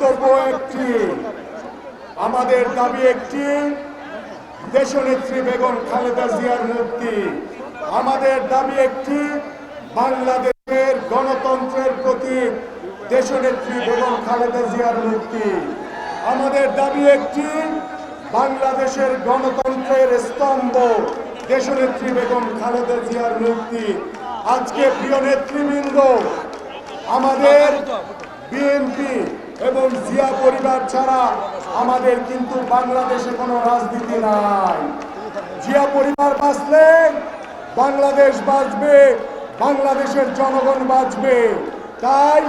বক্তব্য একটি। আমাদের দাবি একটি, দেশনেত্রী বেগম খালেদা জিয়ার মুক্তি। আমাদের দাবি একটি, বাংলাদেশের গণতন্ত্রের প্রতি দেশনেত্রী বেগম খালেদা জিয়ার মুক্তি। আমাদের দাবি একটি, বাংলাদেশের গণতন্ত্রের স্তম্ভ দেশনেত্রী বেগম খালেদা জিয়ার মুক্তি। আজকে প্রিয় নেতৃবৃন্দ, আমাদের বিএনপি এবং জিয়া পরিবার ছাড়া আমাদের কিন্তু বাংলাদেশে কোনো রাজনীতি নাই। জিয়া পরিবার বাঁচলে বাংলাদেশ বাঁচবে, বাংলাদেশের জনগণ বাঁচবে। তাই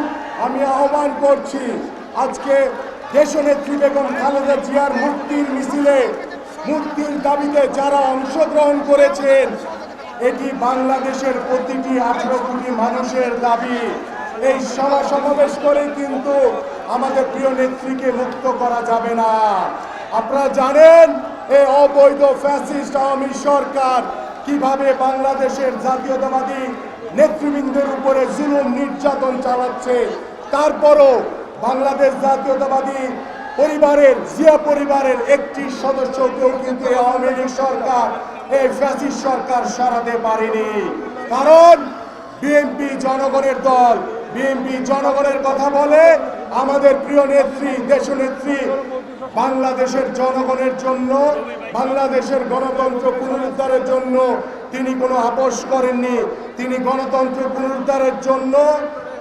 আমি আহ্বান করছি, আজকে দেশনেত্রী বেগম খালেদা জিয়ার মুক্তির মিছিলে, মুক্তির দাবিতে যারা অংশগ্রহণ করেছেন, এটি বাংলাদেশের প্রতিটি আঠারো কোটি মানুষের দাবি। এই সভা সমাবেশ করে কিন্তু আমাদের প্রিয় নেত্রীকে মুক্ত করা যাবে না। আপনারা জানেন, এই অবৈধ ফ্যাসিস্ট আওয়ামী সরকার কীভাবে বাংলাদেশের জাতীয়তাবাদী নেতৃবৃন্দের উপরে জুলুম নির্যাতন চালাচ্ছে, তারপরও বাংলাদেশ জাতীয়তাবাদী পরিবারের, জিয়া পরিবারের একটি সদস্যকেও কিন্তু আওয়ামী লীগ সরকার, এই ফ্যাসিস্ট সরকার সরাতে পারেনি। কারণ বিএনপি জনগণের দল, বিএনপি জনগণের কথা বলে আমাদের প্রিয় নেত্রী, দেশনেত্রী, বাংলাদেশের জনগণের জন্য, বাংলাদেশের গণতন্ত্র পুনরুদ্ধারের জন্য তিনি কোনো আপোষ করেননি। তিনি গণতন্ত্র পুনরুদ্ধারের জন্য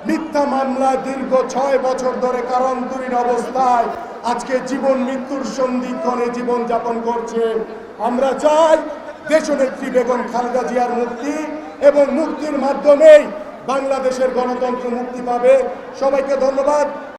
মিথ্যা মামলায় দীর্ঘ ছয় বছর ধরে কারণতুরীর অবস্থায় আজকে জীবন মৃত্যুর সন্ধিক্ষণে জীবন যাপন করছে। আমরা চাই দেশনেত্রী বেগম খালেদা জিয়ার মুক্তি এবং মুক্তির মাধ্যমেই বাংলাদেশের গণতন্ত্র মুক্তি পাবে। সবাইকে ধন্যবাদ।